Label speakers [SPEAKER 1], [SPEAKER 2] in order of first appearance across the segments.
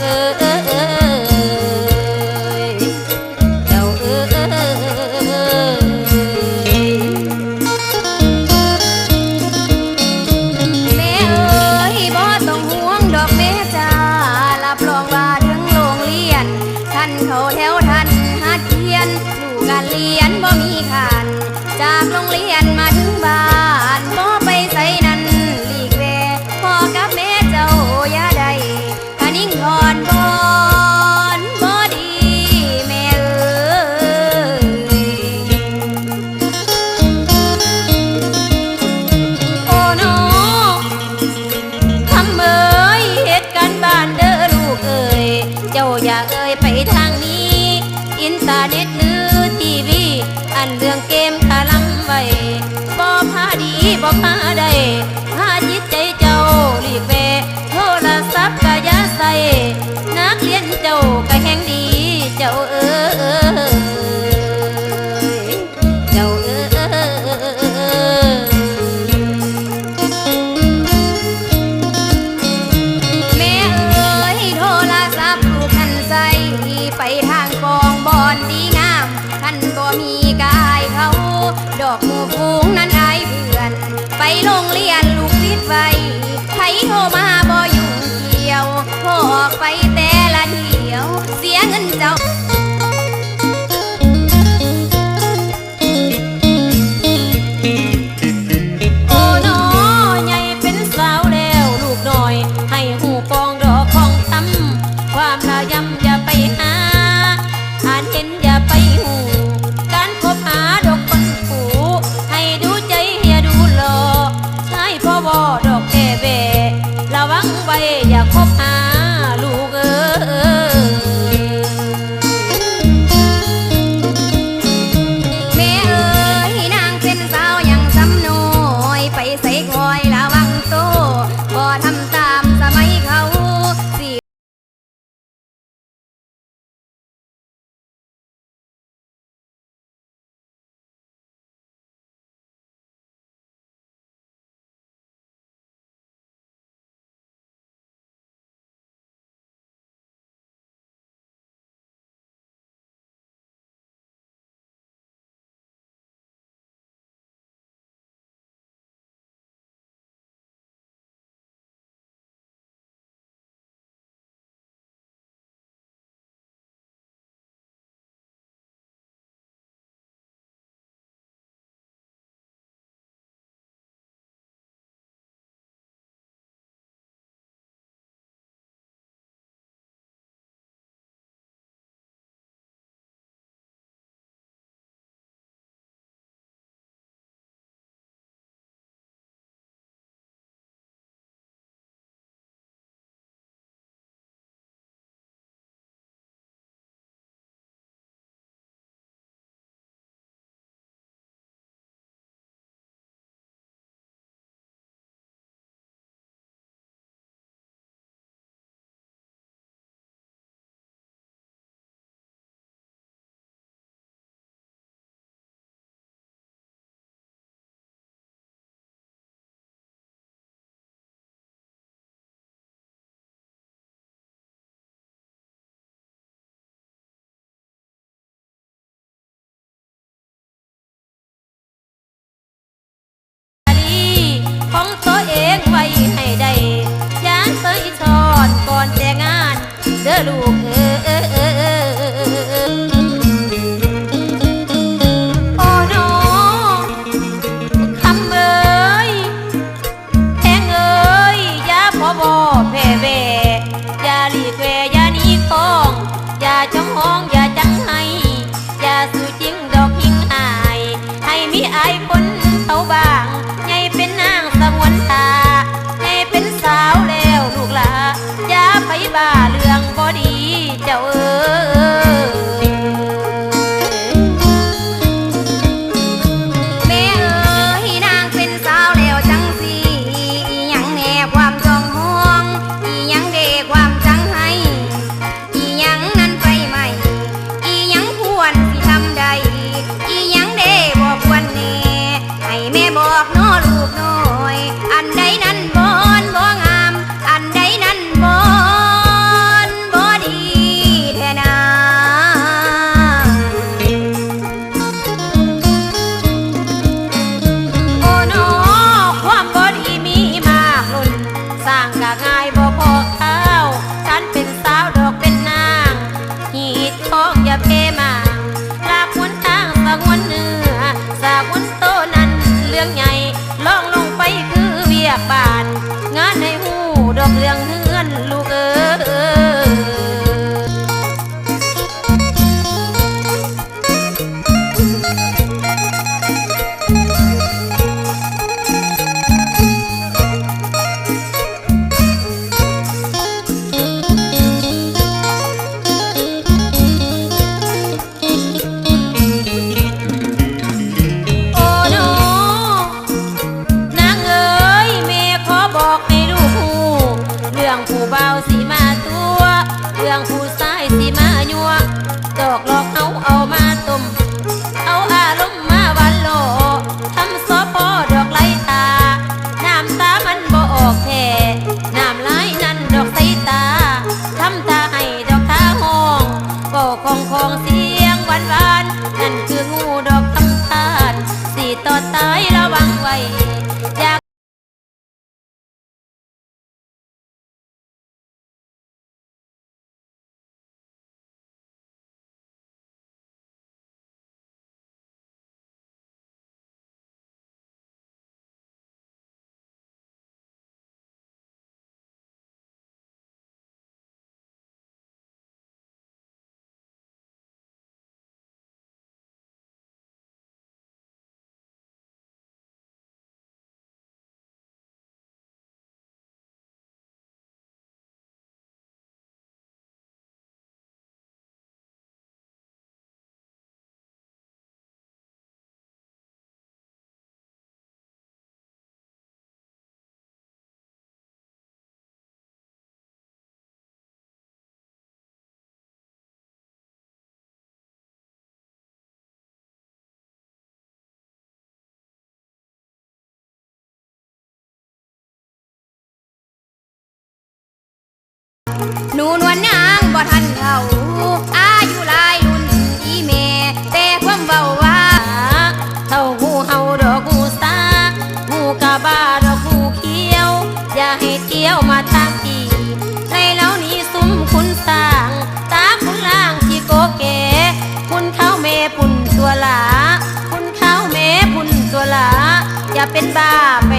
[SPEAKER 1] uh, uh, uh. ทางนี้ อินเทอร์เน็ตหรือทีวี อันเรื่องเกมคาลังไว้บ่พาดีบ่พาได้ ไว้ไผโหมาบอยู่เกี่ยวพอออกไปแต่ละเที่ยว เสียเงินเจ้า आए yeah. 两ก หนูนวลนางบ่ทันเขาอายุหลายรุ่นอีเมแต่ความเบาว่าเท่าหูเฮาดอกหูสาหูกะบ้าดอกหูเขียว อย่าให้เที่ยวมาทางทีในแล้วนี้ซุ้มคุณสร้าง ตาคุณล่างที่โกเกคุณเข้าเมปุ่นตัวหลา คุณเข้าเมปุ่นตัวหลา อย่าเป็นบ้าไป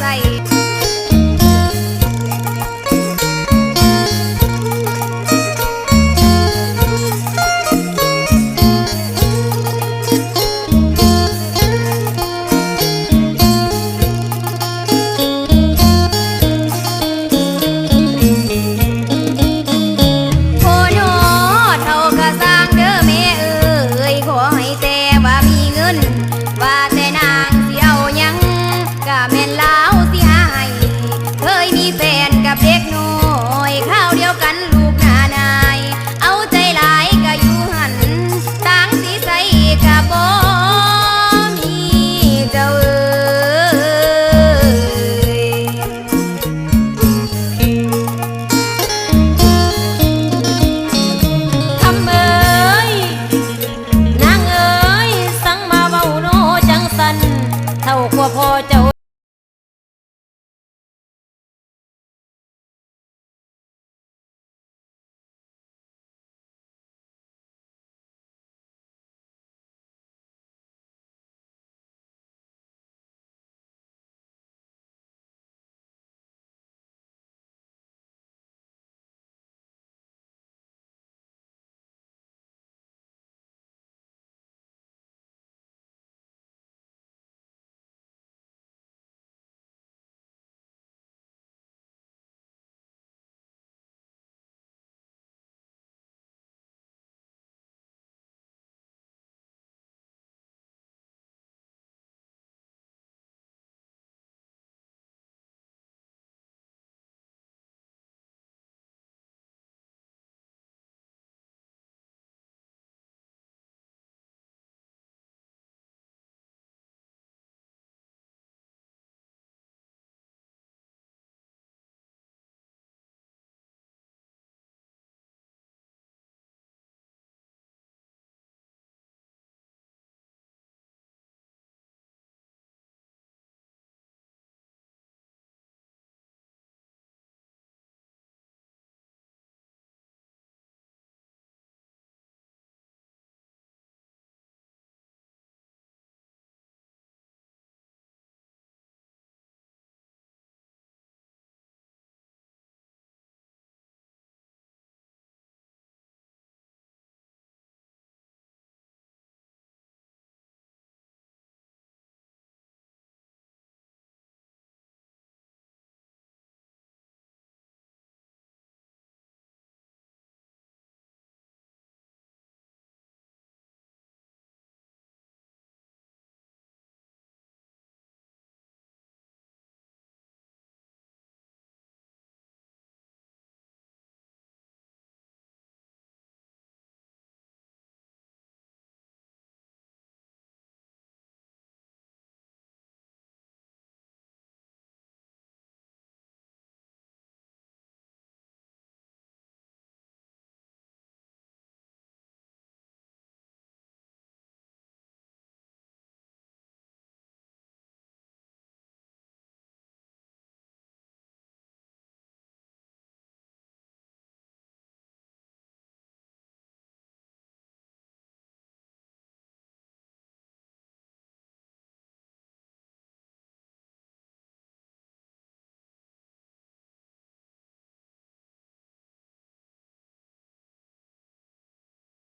[SPEAKER 1] ใส่